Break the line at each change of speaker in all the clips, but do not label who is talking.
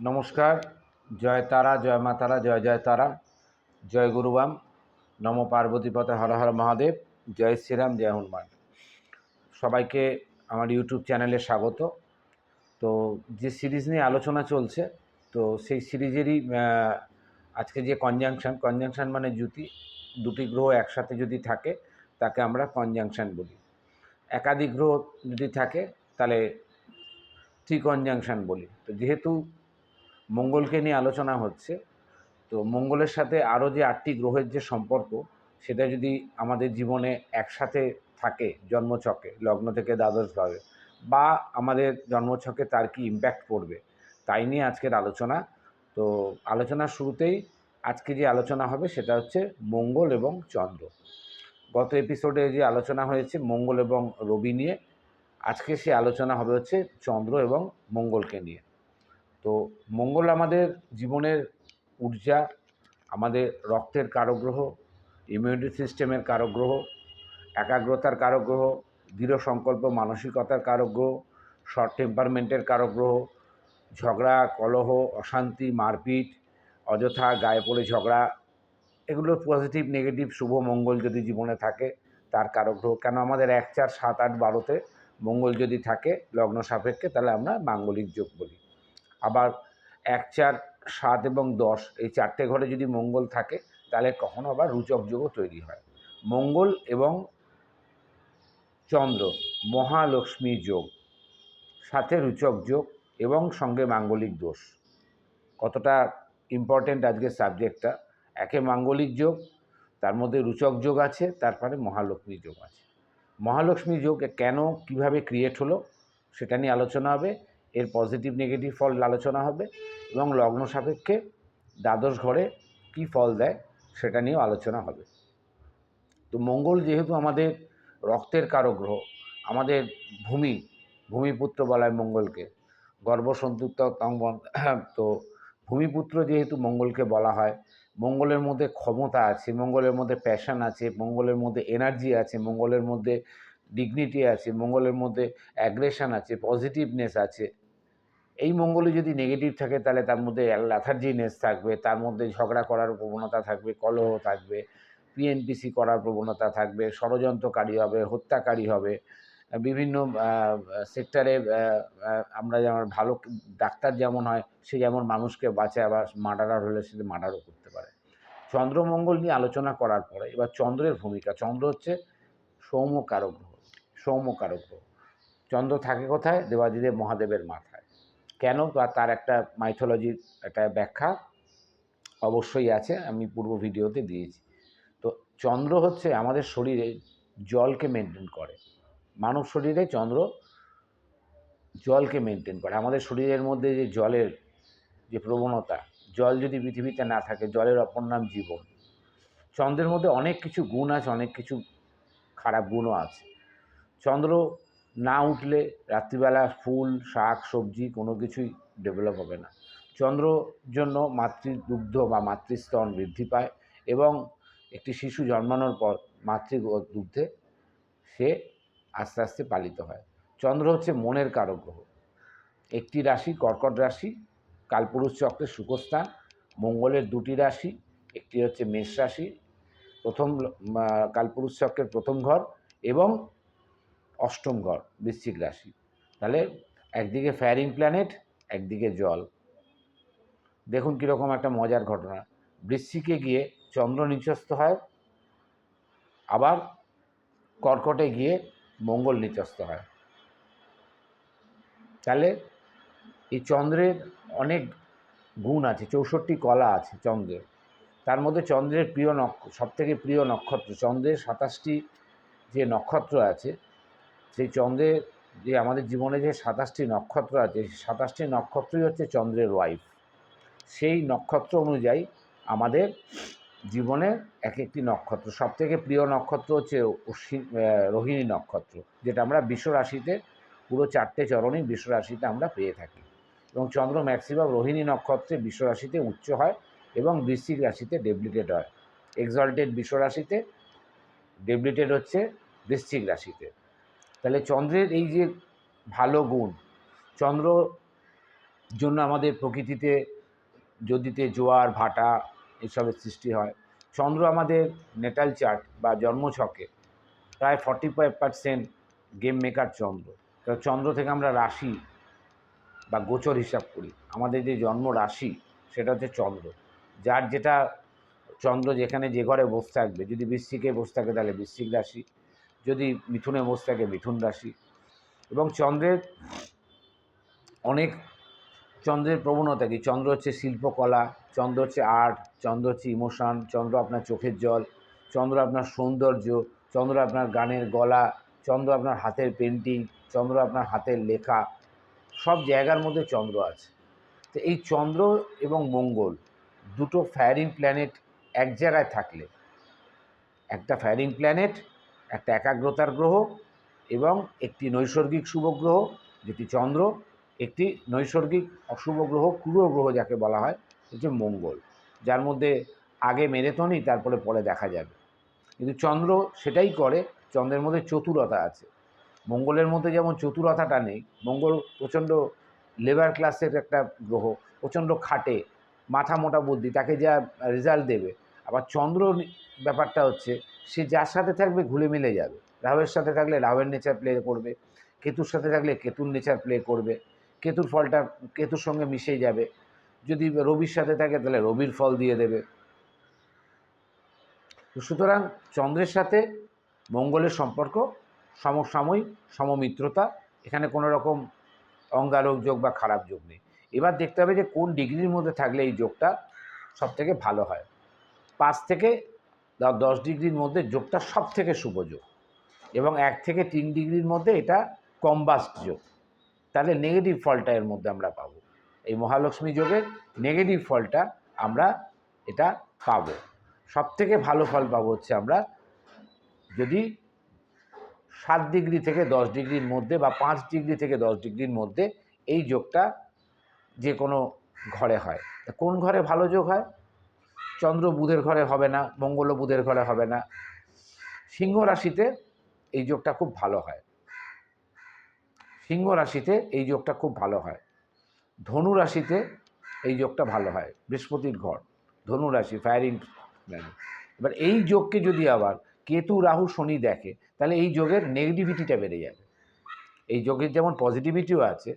নমস্কার, জয় তারা, জয় মা তারা, জয় জয় তারা, জয় গুরুবাম, নম পার্বতী পথে হর হর মহাদেব, জয় শ্রীরাম, জয় হনুমান। সবাইকে আমার ইউটিউব চ্যানেলে স্বাগত। তো যে সিরিজ নিয়ে আলোচনা চলছে, তো সেই সিরিজেরই আজকে যে কনজাংশন কনজাংশন মানে জুতি দুটি গ্রহ একসাথে যদি থাকে, তাকে আমরা কনজাংশন বলি। একাধিক গ্রহ যদি থাকে, তাহলে ত্রিকনজাংশন বলি। তো যেহেতু মঙ্গলকে নিয়ে আলোচনা হচ্ছে। তো মঙ্গলের সাথে আরও যে আটটি গ্রহের যে সম্পর্ক, সেটা যদি আমাদের জীবনে একসাথে থাকে জন্মছকে, লগ্ন থেকে দ্বাদশভাবে, বা আমাদের জন্মছকে তার কি ইম্প্যাক্ট পড়বে, তাই নিয়ে আজকের আলোচনা। তো আলোচনার শুরুতেই আজকে যে আলোচনা হবে, সেটা হচ্ছে মঙ্গল এবং চন্দ্র। গত এপিসোডে যে আলোচনা হয়েছে মঙ্গল এবং রবি নিয়ে, আজকে সে আলোচনা হবে হচ্ছে চন্দ্র এবং মঙ্গলকে নিয়ে। তো মঙ্গল আমাদের জীবনের ঊর্জা, আমাদের রক্তের কারগ্রহ ইমিউনিটি সিস্টেমের কারগ্রহ, একাগ্রতার কারগ্রহ, দৃঢ় সংকল্প, মানসিকতার কারগ্রহ শর্ট টেম্পারমেন্টের কারগ্রহ, ঝগড়া, কলহ, অশান্তি, মারপিট, অযথা গায়ে পড়ে ঝগড়া, এগুলো পজিটিভ নেগেটিভ শুভ মঙ্গল যদি জীবনে থাকে, তার কারগ্রহ। কেন আমাদের এক চার সাত আট বারোতে মঙ্গল যদি থাকে, লগ্ন সাপেক্ষে, তাহলে আমরা মাঙ্গলিক যোগ বলি। আবার এক চার, সাত এবং দশ, এই চারটে ঘরে যদি মঙ্গল থাকে, তাহলে কখনো আবার রুচক যোগও তৈরি হয়। মঙ্গল এবং চন্দ্র, মহালক্ষ্মী যোগ, সাথে রুচক যোগ এবং সঙ্গে মাঙ্গলিক দোষ। কতটা ইম্পর্টেন্ট আজকের সাবজেক্টটা একে মাঙ্গলিক যোগ, তার মধ্যে রুচক যোগ আছে, তারপরে মহালক্ষ্মী যোগ আছে। মহালক্ষ্মী যোগ কেন, কীভাবে ক্রিয়েট হলো, সেটা নিয়ে আলোচনা হবে। এর পজিটিভ নেগেটিভ ফল আলোচনা হবে এবং লগ্ন সাপেক্ষে দ্বাদশ ঘরে কী ফল দেয় সেটা নিয়েও আলোচনা হবে। তো মঙ্গল যেহেতু আমাদের রক্তের কারক গ্রহ, আমাদের ভূমি, ভূমিপুত্র বলায় মঙ্গলকে গর্ভসন্তুপ্ত তঙ্গন তো ভূমিপুত্র যেহেতু মঙ্গলকে বলা হয়, মঙ্গলের মধ্যে ক্ষমতা আছে, মঙ্গলের মধ্যে প্যাশন আছে, মঙ্গলের মধ্যে এনার্জি আছে, মঙ্গলের মধ্যে ডিগনিটি আছে, মঙ্গলের মধ্যে অ্যাগ্রেশন আছে পজিটিভনেস আছে এই মঙ্গলে যদি নেগেটিভ থাকে, তাহলে তার মধ্যে ল্যাথার্জিনেস থাকবে, তার মধ্যে ঝগড়া করার প্রবণতা থাকবে, কলহ থাকবে পিএনপিসি করার প্রবণতা থাকবে, ষড়যন্ত্রকারী হবে, হত্যাকারী হবে, বিভিন্ন সেক্টরে আমরা যেমন ভালো ডাক্তার যেমন হয়, সে যেমন মানুষকে বাঁচায় আবার মার্ডারার হলে সে মার্ডারও করতে পারে। চন্দ্রমঙ্গল নিয়ে আলোচনা করার পরে, এবার চন্দ্রের ভূমিকা, চন্দ্র হচ্ছে সৌম্যকারক গ্রহ সৌম্যকারক গ্রহ। চন্দ্র থাকে কোথায়? দেবাদিদেব মহাদেবের মাথায়। কেন বা তার একটা মাইথোলজির একটা ব্যাখ্যা অবশ্যই আছে, আমি পূর্ব ভিডিওতে দিয়েছি। তো চন্দ্র হচ্ছে আমাদের শরীরে জলকে মেনটেন করে। মানব শরীরে চন্দ্র জলকে মেনটেন করে। আমাদের শরীরের মধ্যে যে জলের যে প্রবণতা, জল যদি পৃথিবীতে না থাকে, জলের অপর নাম জীবন। চন্দ্রের মধ্যে অনেক কিছু গুণ আছে, অনেক কিছু খারাপ গুণও আছে। চন্দ্র না উঠলে রাত্রিবেলা ফুল, শাক, সবজি কোনো কিছুই ডেভেলপ হবে না। চন্দ্র জন্য মাতৃদুগ্ধ বা মাতৃস্তন বৃদ্ধি পায় এবং একটি শিশু জন্মানোর পর মাতৃ দুগ্ধে সে আস্তে আস্তে পালিত হয়। চন্দ্র হচ্ছে মনের কারক গ্রহ। একটি রাশি কর্কট রাশি, কালপুরুষ চক্রের সুখস্থান মঙ্গলের দুটি রাশি, একটি হচ্ছে মেষ রাশি, প্রথম কালপুরুষ চক্রের প্রথম ঘর এবং অষ্টম ঘর বৃশ্চিক রাশি। তাহলে একদিকে ফায়ারিং প্ল্যানেট একদিকে জল। দেখুন কীরকম একটা মজার ঘটনা। বৃশ্চিকে গিয়ে চন্দ্র নিচস্থ হয়, আবার কর্কটে গিয়ে মঙ্গল নিচস্থ হয়। তাহলে এই চন্দ্রের অনেক গুণ আছে, চৌষট্টি কলা আছে চন্দ্রের। তার মধ্যে চন্দ্রের প্রিয় নক্ষ, সবথেকে প্রিয় নক্ষত্র, চন্দ্রের সাতাশটি যে নক্ষত্র আছে সেই চন্দ্রের যে আমাদের জীবনে যে সাতাশটি নক্ষত্র আছে সাতাশটি নক্ষত্রই হচ্ছে চন্দ্রের ওয়াইফ সেই নক্ষত্র অনুযায়ী আমাদের জীবনে এক একটি নক্ষত্র। সবথেকে প্রিয় নক্ষত্র হচ্ছে রোহিণী নক্ষত্র, যেটা আমরা বিশ্ব রাশিতে পুরো চারটে চরণই বিশ্বরাশিতে আমরা পেয়ে থাকি। এবং চন্দ্র ম্যাক্সিমাম রোহিণী নক্ষত্রে বিশ্ব রাশিতে উচ্চ হয় এবং বৃশ্চিক রাশিতে ডেবলিটেড হয়। এক্সল্টেড বিশ্বরাশিতে ডেবলিটেড হচ্ছে বৃশ্চিক রাশিতে। তাহলে চন্দ্রের এই যে ভালো গুণ, চন্দ্র জন্য আমাদের প্রকৃতিতে যদিতে জোয়ার, ভাটা এসবের সৃষ্টি হয়, চন্দ্র আমাদের নেটাল চার্ট বা জন্মছকে প্রায় forty five percent game maker চন্দ্র। কারণ চন্দ্র থেকে আমরা রাশি বা গোচর হিসাব করি, আমাদের যে জন্ম রাশি সেটা হচ্ছে চন্দ্র। যার যেটা চন্দ্র যেখানে যে ঘরে বসে থাকবে, যদি বৃশ্চিকে বসে থাকে তাহলে বৃশ্চিক রাশি যদি মিথুনে বসে থাকে, মিথুন রাশি। এবং চন্দ্রের অনেক, চন্দ্রের প্রবণতা কি? চন্দ্র হচ্ছে শিল্পকলা, চন্দ্র হচ্ছে আর্ট চন্দ্র হচ্ছে ইমোশান চন্দ্র আপনার চোখের জল, চন্দ্র আপনার সৌন্দর্য, চন্দ্র আপনার গানের গলা, চন্দ্র আপনার হাতের পেন্টিং চন্দ্র আপনার হাতের লেখা, সব জায়গার মধ্যে চন্দ্র আছে। তো এই চন্দ্র এবং মঙ্গল দুটো ফায়ারিং প্ল্যানেট এক জায়গায় থাকলে, একটা ফায়ারিং প্ল্যানেট একটা একাগ্রতার গ্রহ এবং একটি নৈসর্গিক শুভ গ্রহ, যেটি চন্দ্র, একটি নৈসর্গিক অশুভ গ্রহ ক্রূর গ্রহ যাকে বলা হয়, হচ্ছে মঙ্গল, যার মধ্যে আগে মেরেতনি তারপরে পরে দেখা যাবে। কিন্তু চন্দ্র সেটাই করে, চন্দ্রের মধ্যে চতুরতা আছে। মঙ্গলের মধ্যে যেমন চতুরতাটা নেই, মঙ্গল প্রচণ্ড লেবার ক্লাসের একটা গ্রহ, প্রচণ্ড খাটে, মাথা মোটা বুদ্ধি, তাকে যা রেজাল্ট দেবে। আবার চন্দ্র ব্যাপারটা হচ্ছে, সে যার সাথে থাকবে ঘুলে মিলে যাবে। রাহুয়ের সাথে থাকলে রাহুয়ের নেচার প্লে করবে, কেতুর সাথে থাকলে কেতুর নেচার প্লে করবে, কেতুর ফলটা কেতুর সঙ্গে মিশে যাবে। যদি রবির সাথে থাকে তাহলে রবির ফল দিয়ে দেবে। সুতরাং চন্দ্রের সাথে মঙ্গলের সম্পর্ক, সমসাময়িক সমমিত্রতা, এখানে কোনো রকম অঙ্গারক যোগ বা খারাপ যোগ নেই। এবার দেখতে হবে যে কোন ডিগ্রির মধ্যে থাকলে এই যোগটা সব থেকে ভালো হয়। পাঁচ থেকে দশ ডিগ্রির মধ্যে যোগটা সব থেকে শুভ যোগ এবং এক থেকে তিন ডিগ্রির মধ্যে এটা কম্বাস্ট যোগ। তাহলে নেগেটিভ ফলটা এর মধ্যে আমরা পাবো। এই মহালক্ষ্মী যোগের নেগেটিভ ফলটা আমরা এটা পাবো। সব থেকে ভালো ফল পাবো হচ্ছে আমরা যদি সাত ডিগ্রি থেকে দশ ডিগ্রির মধ্যে বা পাঁচ ডিগ্রি থেকে দশ ডিগ্রির মধ্যে এই যোগটা যে কোনো ঘরে হয়। কোন ঘরে ভালো যোগ হয়? চন্দ্র বুধের ঘরে হবে না, মঙ্গল বুধের ঘরে হবে না। সিংহ রাশিতে এই যোগটা খুব ভালো হয়। সিংহ রাশিতে এই যোগটা খুব ভালো হয়। ধনু রাশিতে এই যোগটা ভালো হয়, বৃহস্পতির ঘর, ধনু রাশি ফায়ারিং এবার এই যোগকে যদি আবার কেতু, রাহু, শনি দেখে, তাহলে এই যোগের নেগেটিভিটিটা বেড়ে যাবে। এই যোগের যেমন পজিটিভিটিও আছে,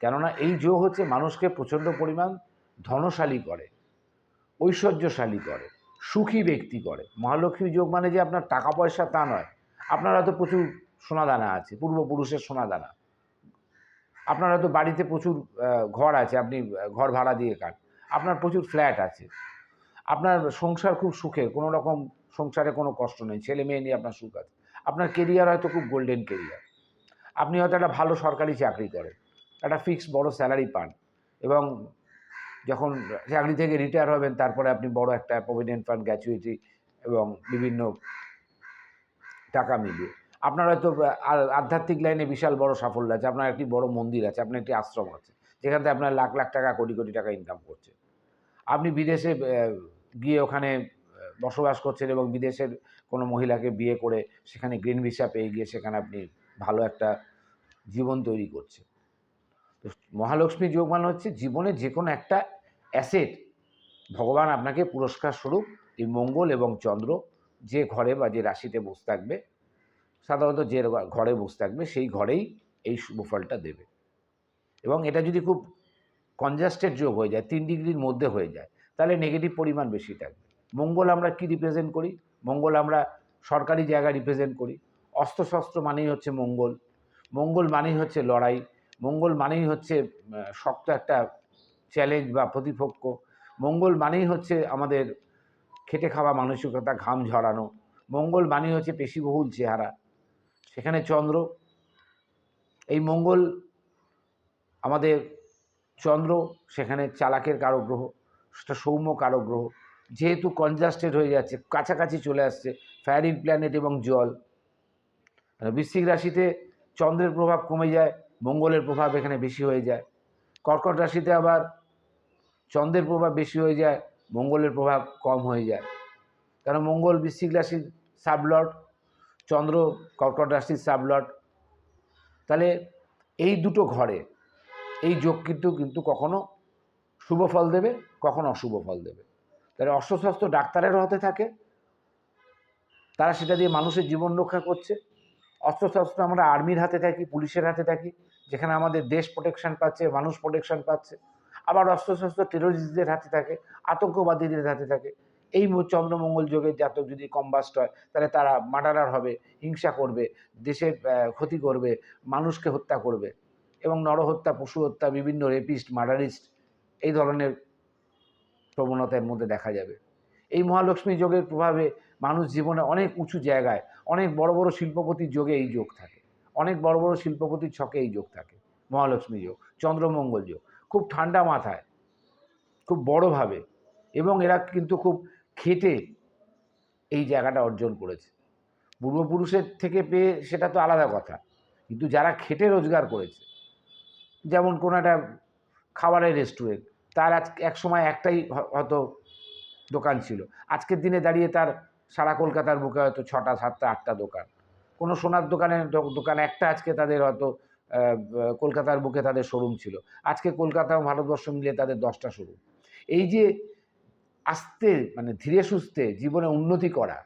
কেননা এই যোগ হচ্ছে মানুষকে প্রচণ্ড পরিমাণ ধনশালী করে। ঐশ্বর্যশালী করে, সুখী ব্যক্তি করে। মহালক্ষ্মী যোগ মানে যে আপনার টাকা পয়সা তা নয়। আপনার হয়তো প্রচুর সোনাদানা আছে, পূর্বপুরুষের সোনাদানা। আপনার হয়তো বাড়িতে প্রচুর ঘর আছে, আপনি ঘর ভাড়া দিয়ে কাট। আপনার প্রচুর ফ্ল্যাট আছে। আপনার সংসার খুব সুখের, কোনো রকম সংসারে কোনো কষ্ট নেই, ছেলে মেয়ে নিয়ে আপনার সুখ আছে। আপনার কেরিয়ার হয়তো খুব গোল্ডেন কেরিয়ার আপনি হয়তো একটা ভালো সরকারি চাকরি করেন, একটা ফিক্সড বড় স্যালারি পান এবং যখন চাকরি থেকে রিটায়ার হবেন, তারপরে আপনি বড় একটা প্রভিডেন্ট ফান্ড গ্র্যাচুইটি এবং বিভিন্ন টাকা মিলিয়ে। আপনার হয়তো আধ্যাত্মিক লাইনে বিশাল বড় সাফল্য আছে, আপনার একটি বড় মন্দির আছে, আপনার একটি আশ্রম আছে, যেখান থেকে আপনার লাখ লাখ টাকা, কোটি কোটি টাকা ইনকাম করছে। আপনি বিদেশে গিয়ে ওখানে বসবাস করছেন এবং বিদেশের কোনো মহিলাকে বিয়ে করে সেখানে গ্রিন ভিসা পেয়ে গিয়ে সেখানে আপনি ভালো একটা জীবন তৈরি করছেন। তো মহালক্ষ্মী যোগ মানে হচ্ছে জীবনে যে কোনো একটা অ্যাসেট ভগবান আপনাকে পুরস্কার স্বরূপ এই মঙ্গল এবং চন্দ্র যে ঘরে বা যে রাশিতে বসে থাকবে, সাধারণত যে ঘরে বসে থাকবে সেই ঘরেই এই শুভ ফলটা দেবে। এবং এটা যদি খুব কনজাস্টেড যোগ হয়ে যায়, তিন ডিগ্রির মধ্যে হয়ে যায়, তাহলে নেগেটিভ পরিমাণ বেশি থাকবে। মঙ্গল আমরা কি রিপ্রেজেন্ট করি? মঙ্গল আমরা সরকারি জায়গা রিপ্রেজেন্ট করি। অস্ত্রশস্ত্র মানেই হচ্ছে মঙ্গল। মঙ্গল মানেই হচ্ছে লড়াই। মঙ্গল মানেই হচ্ছে শক্ত একটা চ্যালেঞ্জ বা প্রতিপক্ষ। মঙ্গল মানেই হচ্ছে আমাদের খেটে খাওয়া মানসিকতা, ঘাম ঝরানো। মঙ্গল মানেই হচ্ছে পেশিবহুল চেহারা। সেখানে চন্দ্র। এই মঙ্গল আমাদের চন্দ্র, সেখানে চালাকের কারক গ্রহ, সেটা সৌম্য কারক গ্রহ। যেহেতু কনজাস্টেড হয়ে যাচ্ছে, কাছাকাছি চলে আসছে ফায়ারিং প্ল্যানেট এবং জল। বৃশ্চিক রাশিতে চন্দ্রের প্রভাব কমে যায় মঙ্গলের প্রভাব এখানে বেশি হয়ে যায়। কর্কট রাশিতে আবার চন্দ্রের প্রভাব বেশি হয়ে যায়, মঙ্গলের প্রভাব কম হয়ে যায়। কারণ মঙ্গল বৃশ্চিক রাশির সাবলট, চন্দ্র কর্কট রাশির সাবলট। তাহলে এই দুটো ঘরে এই যোগ কিন্তু কিন্তু কখনো শুভ ফল দেবে, কখনো অশুভ ফল দেবে। তাহলে অস্ত্রশস্ত্র ডাক্তারেরও হতে থাকে, তারা সেটা দিয়ে মানুষের জীবন রক্ষা করছে। অস্ত্রশস্ত্র আমরা আর্মির হাতে থাকি, পুলিশের হাতে থাকি যেখানে আমাদের দেশ প্রোটেকশন পাচ্ছে, মানুষ প্রোটেকশন পাচ্ছে, আবার অস্ত্রশস্ত্র টেরোরিস্টদের হাতে থাকে, আতঙ্কবাদীদের হাতে থাকে। এই চন্দ্রমঙ্গল যোগের জাতক যদি কম্বাস্ট হয়, তাহলে তারা মার্ডারার হবে, হিংসা করবে দেশের ক্ষতি করবে, মানুষকে হত্যা করবে এবং নরহত্যা পশু হত্যা বিভিন্ন রেপিস্ট মার্ডারিস্ট এই ধরনের প্রবণতার মধ্যে দেখা যাবে। এই মহালক্ষ্মী যোগের প্রভাবে মানুষ জীবনে অনেক উঁচু জায়গায়, অনেক বড় বড় শিল্পপতির যোগে এই যোগ থাকে। অনেক বড় বড় শিল্পপতির ছকে এই যোগ থাকে, মহালক্ষ্মী যোগ, চন্দ্রমঙ্গল যোগ, খুব ঠান্ডা মাথায়, খুব বড়ভাবে, এবং এরা কিন্তু খুব খেটে এই জায়গাটা অর্জন করেছে। পূর্বপুরুষের থেকে পেয়ে সেটা তো আলাদা কথা, কিন্তু যারা খেটে রোজগার করেছে, যেমন কোনো একটা খাবারের রেস্টুরেন্ট তার আজ এক সময় একটাই হয়তো দোকান ছিল, আজকের দিনে দাঁড়িয়ে তার সারা কলকাতার বুকে হয়তো ছটা, সাতটা, আটটা দোকান। কোনো সোনার দোকানের দো- দোকান একটা আজকে তাদের হয়তো কলকাতার বুকে তাদের শোরুম ছিল। আজকে কলকাতা ও ভারতবর্ষ মিলিয়ে তাদের দশটা শোরুম এই যে আস্তে মানে ধীরে সুস্থে জীবনে উন্নতি করা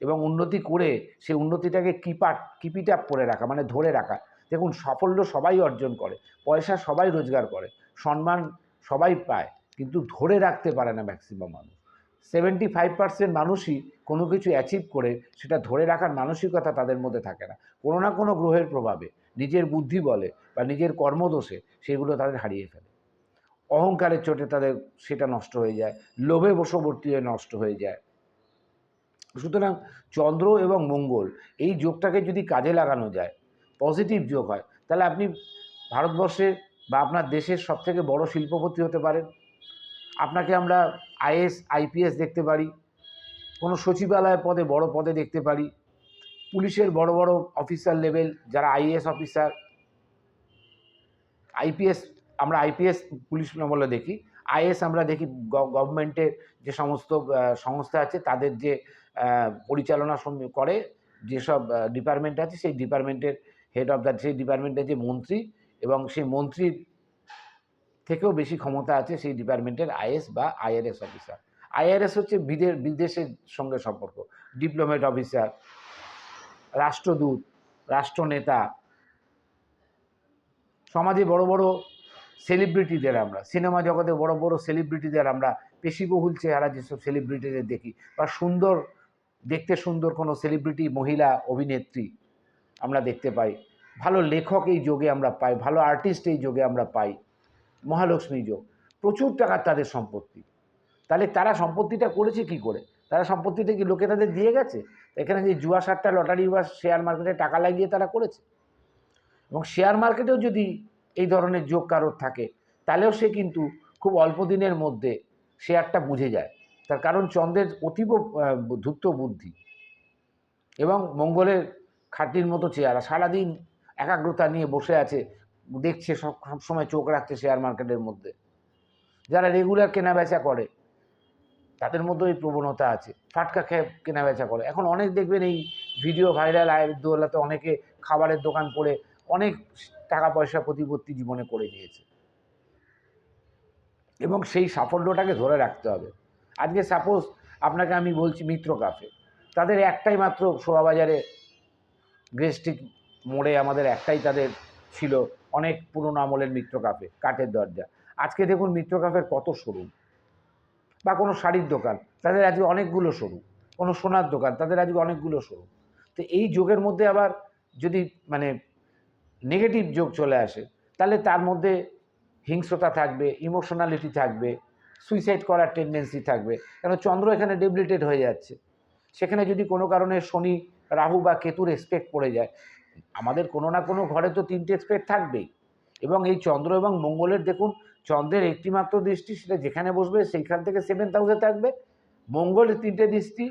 এবং উন্নতি করে সেই উন্নতিটাকে কিপাট কিপিট আপ করে রাখা মানে ধরে রাখা। দেখুন, সাফল্য সবাই অর্জন করে, পয়সা সবাই রোজগার করে, সম্মান সবাই পায়, কিন্তু ধরে রাখতে পারে না ম্যাক্সিমাম মানুষ। সেভেন্টি ফাইভ পার্সেন্ট মানুষই কোনো কিছু অ্যাচিভ করে সেটা ধরে রাখার মানসিকতা তাদের মধ্যে থাকে না। কোনো না কোনো গ্রহের প্রভাবে নিজের বুদ্ধি বলে বা নিজের কর্মদোষে সেগুলো তাদের হারিয়ে ফেলে। অহংকারের চোটে তাদের সেটা নষ্ট হয়ে যায়, লোভে বশবর্তী হয়ে নষ্ট হয়ে যায়। সুতরাং চন্দ্র এবং মঙ্গল এই যোগটাকে যদি কাজে লাগানো যায় পজিটিভ যোগ হয়, তাহলে আপনি ভারতবর্ষে বা আপনার দেশের সবথেকে বড় শিল্পপতি হতে পারেন। আপনাকে আমরা আইএস, আইপিএস দেখতে পারি। কোনো সচিবালয় পদে, বড় পদে দেখতে পারি। পুলিশের বড় বড় অফিসার লেভেল যারা আইএস অফিসার আইপিএস, আমরা আইপিএস পুলিশ বলে দেখি। আইএস আমরা দেখি গভর্নমেন্টের যে সমস্ত সংস্থা আছে, তাদের যে পরিচালনা করে, যেসব ডিপার্টমেন্ট আছে, সেই ডিপার্টমেন্টের হেড অফ দ্য সেই ডিপার্টমেন্টের যে মন্ত্রী এবং সেই মন্ত্রীর থেকেও বেশি ক্ষমতা আছে সেই ডিপার্টমেন্টের আইএস বা আইআরএস অফিসার। আইআরএস হচ্ছে বিদেশ বিদেশের সঙ্গে সম্পর্ক। ডিপ্লোমেট অফিসার, রাষ্ট্রদূত, রাষ্ট্রনেতা। সমাজে বড় বড় সেলিব্রিটিদের আমরা সিনেমা জগতে বড় বড় সেলিব্রিটিদের আমরা পেশিবহুল চেহারা যেসব সেলিব্রিটিদের দেখি বা সুন্দর, দেখতে সুন্দর কোনো সেলিব্রিটি মহিলা, অভিনেত্রী আমরা দেখতে পাই। ভালো লেখক এই যোগে আমরা পাই, ভালো আর্টিস্ট এই যোগে আমরা পাই। মহালক্ষ্মী যোগ। প্রচুর টাকার তাদের সম্পত্তি। তাহলে তারা সম্পত্তিটা করেছে কি করে? তারা সম্পত্তিটা কি লোকে তাদের দিয়ে গেছে? এখানে যে জুয়া সাতটা লটারি বা শেয়ার মার্কেটে টাকা লাগিয়ে তারা করেছে। এবং শেয়ার মার্কেটেও যদি এই ধরনের যোগ কারোর থাকে, তাহলেও সে কিন্তু খুব অল্প দিনের মধ্যে শেয়ারটা বুঝে যায়। তার কারণ চন্দ্রের অতীব ধূর্ত বুদ্ধি এবং মঙ্গলের খাটির মতো চেহারা। সারাদিন একাগ্রতা নিয়ে বসে আছে দেখছে সব সবসময় চোখ রাখছে শেয়ার মার্কেটের মধ্যে। যারা রেগুলার কেনা বেচা করে, তাদের মধ্যে এই প্রবণতা আছে। ফাটকা খেয়ে কেনা বেচা করে। এখন অনেক দেখবেন এই ভিডিও ভাইরাল আয়ের দোলাতে অনেকে খাবারের দোকান করে অনেক টাকা পয়সা প্রতিপত্তি জীবনে করে নিয়েছে। এবং সেই সাফল্যটাকে ধরে রাখতে হবে। আজকে সাপোজ আপনাকে আমি বলছি মিত্র কাফে তাদের একটাই মাত্র শোভাবাজারে গ্রেস্টিক মোড়ে আমাদের একটাই তাদের ছিল অনেক পুরনো আমলের মিত্র কাফে, কাঠের দরজা। আজকে দেখুন মিত্র কাফের কত শোরুম। বা কোনো শাড়ির দোকান, তাদের আজকে অনেকগুলো শোরুম। কোনো সোনার দোকান, তাদের আজকে অনেকগুলো শোরুম। তো এই যোগের মধ্যে আবার যদি মানে নেগেটিভ যোগ চলে আসে, তাহলে তার মধ্যে হিংস্রতা থাকবে ইমোশনালিটি থাকবে সুইসাইড করার টেন্ডেন্সি থাকবে। কেন চন্দ্র এখানে ডেবলিটেড হয়ে যাচ্ছে। সেখানে যদি কোনো কারণে শনি, রাহু বা কেতুর এক্সপেক্ট পড়ে যায় আমাদের কোনো না কোনো ঘরে তো তিনটে এক্সপেক্ট থাকবেই। এবং এই চন্দ্র এবং মঙ্গলের দেখুন, চন্দ্রের একটি মাত্র দৃষ্টি সেটা যেখানে বসবে সেইখান থেকে সেভেন হাউসে থাকবে। মঙ্গলের তিনটে দৃষ্টি,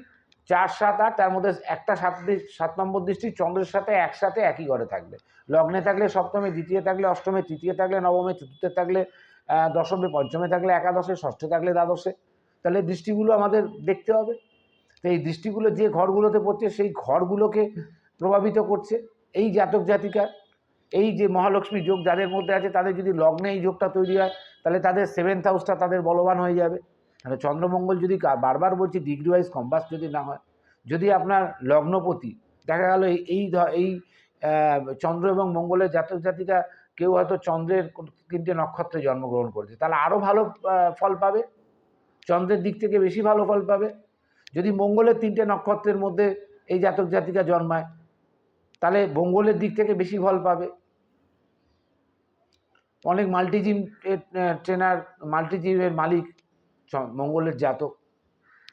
চার, সাত, আট, তার মধ্যে একটা সাত সাত নম্বর দৃষ্টি চন্দ্রের সাথে একসাথে একই ঘরে থাকবে। লগ্নে থাকলে সপ্তমে, দ্বিতীয় থাকলে অষ্টমে, তৃতীয় থাকলে নবমে, চতুর্থে থাকলে দশমে, পঞ্চমে থাকলে একাদশে, ষষ্ঠে থাকলে দ্বাদশে। তাহলে দৃষ্টিগুলো আমাদের দেখতে হবে। তো এই দৃষ্টিগুলো যে ঘরগুলোতে পড়ছে সেই ঘরগুলোকে প্রভাবিত করছে। এই জাতক জাতিকার এই যে মহালক্ষ্মী যোগ যাদের মধ্যে আছে, তাদের যদি লগ্নে এই যোগটা তৈরি হয়, তাহলে তাদের সেভেন্থ হাউসটা তাদের বলবান হয়ে যাবে। মানে চন্দ্রমঙ্গল যদি বারবার বলছি ডিগ্রি ওয়াইজ কম্বাস যদি না হয়, যদি আপনার লগ্নপতি, দেখা গেল এই- এই চন্দ্র এবং মঙ্গলের জাতক জাতিকা কেউ হয়তো চন্দ্রের তিনটে নক্ষত্রে জন্মগ্রহণ করেছে, তাহলে আরও ভালো ফল পাবে। চন্দ্রের দিক থেকে বেশি ভালো ফল পাবে। যদি মঙ্গলের তিনটে নক্ষত্রের মধ্যে এই জাতক জাতিকা জন্মায় তাহলে মঙ্গলের দিক থেকে বেশি ফল পাবে। অনেক মাল্টিজিম ট্রেনার মাল্টিজিমের মালিক মঙ্গলের জাতক।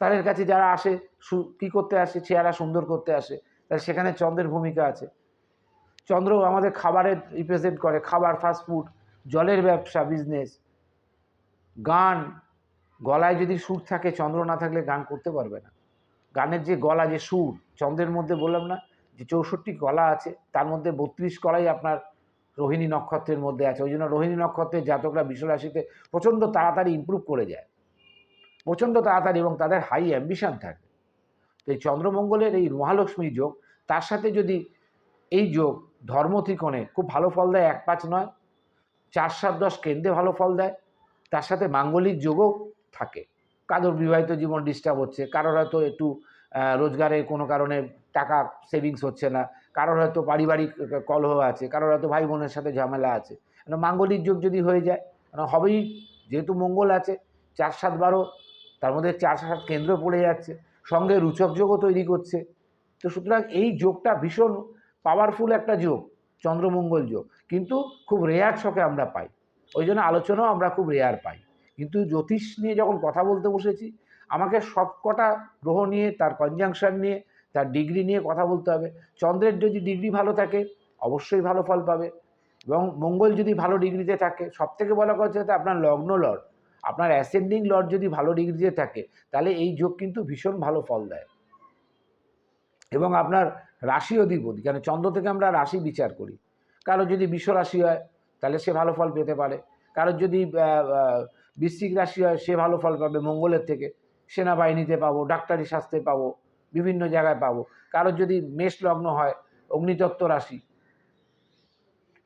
তাদের কাছে যারা আসে, সু- কী করতে আসে, চেহারা সুন্দর করতে আসে, তাহলে সেখানে চন্দ্রের ভূমিকা আছে। চন্দ্র আমাদের খাবারের রিপ্রেজেন্ট করে, খাবার ফাস্টফুড জলের ব্যবসা বিজনেস গান, গলায় যদি সুর থাকে, চন্দ্র না থাকলে গান করতে পারবে না। গানের যে গলা, যে সুর, চন্দ্রের মধ্যে বললাম না যে চৌষট্টি কলা আছে তার মধ্যে বত্রিশ কলাই আপনার রোহিণী নক্ষত্রের মধ্যে আছে। ওই জন্য রোহিণী নক্ষত্রের জাতকরা বিশ্বরাশিতে প্রচণ্ড তাড়াতাড়ি ইমপ্রুভ করে যায়। প্রচণ্ড তাড়াতাড়ি এবং তাদের হাই অ্যাম্বিশন থাকে। তো এই চন্দ্রমঙ্গলের এই মহালক্ষ্মী যোগ তার সাথে যদি এই যোগ ধর্ম ত্রিকোণে খুব ভালো ফল দেয় এক পাঁচ নয় চার সাত দশ কেন্দ্রে ভালো ফল দেয় তার সাথে মাঙ্গলিক যোগও থাকে। কারোর বিবাহিত জীবন ডিস্টার্ব হচ্ছে কারোর হয়তো একটু আহ, রোজগারের কোনো কারণে টাকা সেভিংস হচ্ছে না। কারোর হয়তো পারিবারিক কলহ আছে, কারোর হয়তো ভাই বোনের সাথে ঝামেলা আছে। মাঙ্গলিক যোগ যদি হয়ে যায় হবেই? যেহেতু মঙ্গল আছে চার সাত বারো, তার মধ্যে চার সাত কেন্দ্র পড়ে যাচ্ছে, সঙ্গে রুচক যোগও তৈরি করছে। তো সুতরাং এই যোগটা ভীষণ পাওয়ারফুল একটা যোগ, চন্দ্রমঙ্গল যোগ। কিন্তু খুব রেয়ার ছকে আমরা পাই। ওই জন্য আলোচনাও আমরা খুব রেয়ার পাই। কিন্তু জ্যোতিষ নিয়ে যখন কথা বলতে বসেছি, আমাকে সব কটা গ্রহ নিয়ে, তার কনজাংশন নিয়ে তার ডিগ্রি নিয়ে কথা বলতে হবে। চন্দ্রের যদি ডিগ্রি ভালো থাকে, অবশ্যই ভালো ফল পাবে। এবং মঙ্গল যদি ভালো ডিগ্রিতে থাকে সব থেকে বলা কথা হচ্ছে আপনার লগ্ন লর্ড। আপনার অ্যাসেন্ডিং লর্ড যদি ভালো ডিগ্রিতে থাকে, তাহলে এই যোগ কিন্তু ভীষণ ভালো ফল দেয়। এবং আপনার রাশি অধিপতি, কেন চন্দ্র থেকে আমরা রাশি বিচার করি। কারও যদি বিশ্ব রাশি হয়, তাহলে সে ভালো ফল পেতে পারে। কারোর যদি বৃশ্চিক রাশি হয়, সে ভালো ফল পাবে মঙ্গলের থেকে। সেনাবাহিনীতে পাবো, ডাক্তারি শাস্ত্রে পাবো। বিভিন্ন জায়গায় পাবো। কারোর যদি মেষ লগ্ন হয়, অগ্নিতত্ত্ব রাশি।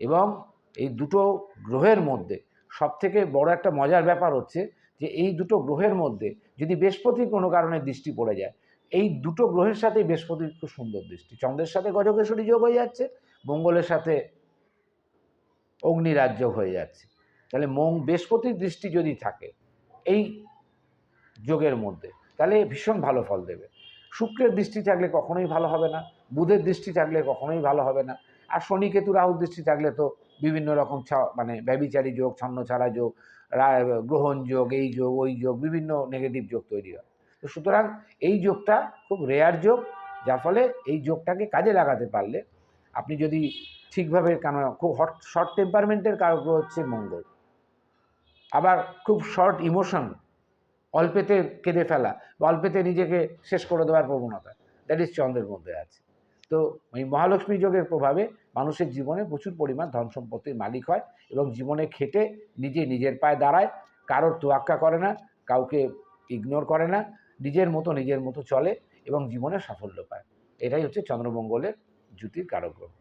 এবং এই দুটো গ্রহের মধ্যে সবথেকে বড় একটা মজার ব্যাপার হচ্ছে যে, এই দুটো গ্রহের মধ্যে যদি বৃহস্পতির কোনো কারণে দৃষ্টি পড়ে যায়, এই দুটো গ্রহের সাথেই বৃহস্পতির খুব সুন্দর দৃষ্টি। চন্দ্রের সাথে গজকেশ্বরী যোগ হয়ে যাচ্ছে, মঙ্গলের সাথে অগ্নিরাজ্য হয়ে যাচ্ছে। তাহলে মং, বৃহস্পতির দৃষ্টি যদি থাকে, এই যোগের মধ্যে, তাহলে ভীষণ ভালো ফল দেবে। শুক্রের দৃষ্টি থাকলে কখনোই ভালো হবে না, বুধের দৃষ্টি থাকলে কখনোই ভালো হবে না, আর শনি কেতু রাহুর দৃষ্টি থাকলে তো বিভিন্ন রকম মানে ব্যবিচারী যোগ, ছন্নছাড়া যোগ, রা- গ্রহণ যোগ, এই যোগ, ওই যোগ, বিভিন্ন নেগেটিভ যোগ তৈরি হয়। তো সুতরাং এই যোগটা খুব রেয়ার যোগ, যার ফলে এই যোগটাকে কাজে লাগাতে পারলে আপনি যদি ঠিকভাবে, কেন, খুব হট শর্ট টেম্পারমেন্টের কারক হচ্ছে মঙ্গল। আবার খুব শর্ট ইমোশন অল্পেতে কেঁদে ফেলা বা অল্পেতে নিজেকে শেষ করে দেওয়ার প্রবণতা দ্যাট ইজ চন্দ্রের মধ্যে আছে। তো এই মহালক্ষ্মী যোগের প্রভাবে মানুষের জীবনে প্রচুর পরিমাণ ধন সম্পত্তির মালিক হয় এবং জীবনে খেটে নিজে নিজের পায়ে দাঁড়ায়, কারোর তোয়াক্কা করে না, কাউকে ইগনোর করে না, নিজের মতো নিজের মতো চলে এবং জীবনে সাফল্য পায়। এটাই হচ্ছে চন্দ্রমঙ্গলের জ্যোতির কারক গ্রহ